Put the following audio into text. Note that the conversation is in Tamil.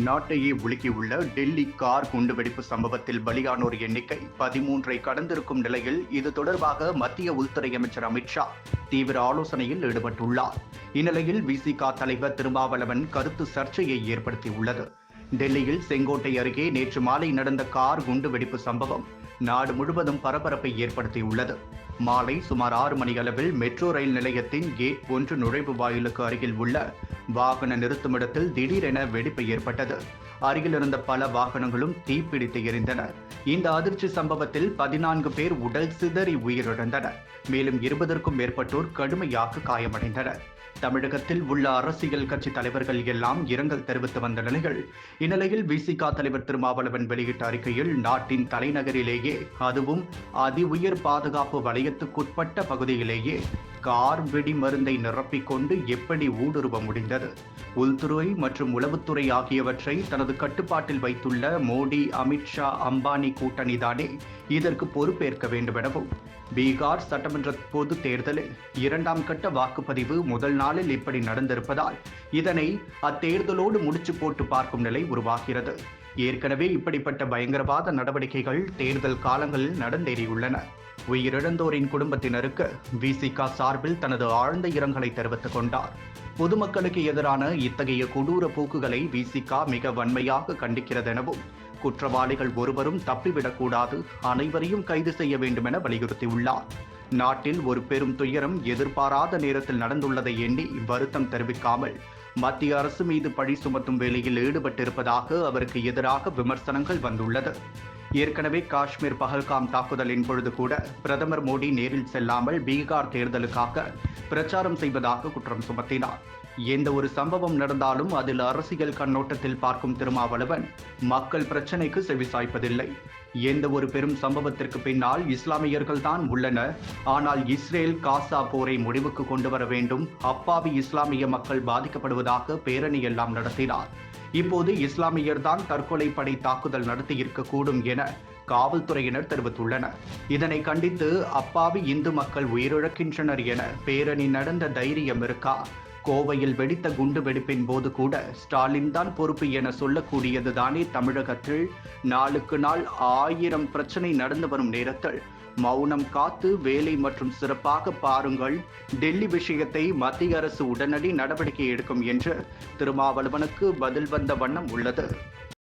நாட்டையே உலுக்கியுள்ள டெல்லி கார் குண்டுவெடிப்பு சம்பவத்தில் பலியானோர் எண்ணிக்கை பதிமூன்றை கடந்திருக்கும் நிலையில் இது தொடர்பாக மத்திய உள்துறை அமைச்சர் அமித்ஷா தீவிர ஆலோசனையில் ஈடுபட்டுள்ளார். இந்நிலையில் விசிகா தலைவர் திருமாவளவன் கருத்து சர்ச்சையை ஏற்படுத்தியுள்ளது. டெல்லியில் செங்கோட்டை அருகே நேற்று மாலை நடந்த கார் குண்டுவெடிப்பு சம்பவம் நாடு முழுவதும் பரபரப்பை ஏற்படுத்தியுள்ளது. மாலை சுமார் ஆறு மணி அளவில் மெட்ரோ ரயில் நிலையத்தின் கேட் ஒன்று நுழைவு வாயிலுக்கு அருகில் உள்ள வாகன நிறுத்துமிடத்தில் திடீரென வெடிப்பு ஏற்பட்டது. அருகில் இருந்த பல வாகனங்களும் தீப்பிடித்து எரிந்தன. இந்த அதிர்ச்சி சம்பவத்தில் பதினான்கு பேர் உடல் சிதறி உயிரிழந்தனர். மேலும் இருபதற்கும் மேற்பட்டோர் கடுமையாக காயமடைந்தனர். தமிழகத்தில் உள்ள அரசியல் கட்சி தலைவர்கள் எல்லாம் இரங்கல் தெரிவித்து வந்த நிலையில் இந்நிலையில் விசிகா தலைவர் திருமாவளவன் வெளியிட்ட அறிக்கையில் நாட்டின் தலைநகரிலேயே அதுவும் அதி உயர் பாதுகாப்பு வலயத்துக்குட்பட்ட பகுதியிலேயே கார் வெடி மருந்தை நிரப்பிக்கொண்டு எப்படி ஊடுருவ முடிந்தது? உள்துறை மற்றும் உளவுத்துறை ஆகியவற்றை தனது கட்டுப்பாட்டில் வைத்துள்ள மோடி அமித்ஷா அம்பானி கூட்டணிதானே இதற்கு பொறுப்பேற்க வேண்டுமெனவும் பீகார் சட்டமன்ற பொது தேர்தலில் இரண்டாம் கட்ட வாக்குப்பதிவு முதல் நாளில் இப்படி நடந்திருப்பதால் இதனை அத்தேர்தலோடு முடிச்சு போட்டு பார்க்கும் நிலை உருவாகிறது. ஏற்கனவே இப்படிப்பட்ட பயங்கரவாத நடவடிக்கைகள் தேர்தல் காலங்களில் நடந்தேறியுள்ளன. உயிரிழந்தோரின் குடும்பத்தினருக்கு விசிகா சார்பில் தனது ஆழ்ந்த இரங்கலை தெரிவித்துக் கொண்டார். பொதுமக்களுக்கு எதிரான இத்தகைய கொடூர போக்குகளை விசிகா மிக வன்மையாக கண்டிக்கிறதெனவும் குற்றவாளிகள் ஒருவரும் தப்பிவிடக்கூடாது அனைவரையும் கைது செய்ய வேண்டும் என வலியுறுத்தியுள்ளார். நாட்டில் ஒரு பெரும் துயரம் எதிர்பாராத நேரத்தில் நடந்துள்ளதை எண்ணி இவ்வருத்தம் தெரிவிக்காமல் மத்திய அரசு மீது பழி சுமத்தும் வேலையில் ஈடுபட்டிருப்பதாக அவருக்கு எதிராக விமர்சனங்கள் வந்துள்ளது. ஏற்கனவே காஷ்மீர் பஹல்காம் தாக்குதலின் பொழுது கூட பிரதமர் மோடி நேரில் செல்லாமல் பீகார் தேர்தலுக்காக பிரச்சாரம் செய்வதாக குற்றம் சுமத்தினார். எந்த ஒரு சம்பவம் நடந்தாலும் அதில் அரசியல் கண்ணோட்டத்தில் பார்க்கும் திருமாவளவன் மக்கள் பிரச்சனைக்கு செவிசாய்ப்பதில்லை எந்த ஒரு பெரும் சம்பவத்திற்கு பின்னால் இஸ்லாமியர்கள் தான் உள்ளனர் ஆனால் இஸ்ரேல் காசா போரை முடிவுக்கு கொண்டு வர வேண்டும். அப்பாவி இஸ்லாமிய மக்கள் பாதிக்கப்படுவதாக பேரணி எல்லாம் நடத்தினார். இப்போது இஸ்லாமியர் தான் தற்கொலை படை தாக்குதல் நடத்தியிருக்கக்கூடும் என காவல்துறையினர் தெரிவித்துள்ளனர். இதனை கண்டித்து அப்பாவி இந்து மக்கள் உயிரிழக்கின்றனர் என பேரணி நடந்த தைரியம் இருக்கா? கோவையில் வெடித்த குண்டு வெடிப்பின் போது கூட ஸ்டாலின் தான் பொறுப்பு என சொல்லக்கூடியது தானே தமிழகத்தில்? நாளுக்கு நாள் ஆயிரம் பிரச்சனை நடந்து வரும் நேரத்தில் மௌனம் காத்து வேலை மற்றும் சிறப்பாக பாருங்கள். டெல்லி விஷயத்தை மத்திய அரசு உடனடி நடவடிக்கை எடுக்கும் என்று திருமாவளவனுக்கு பதில் வந்த வண்ணம் உள்ளது.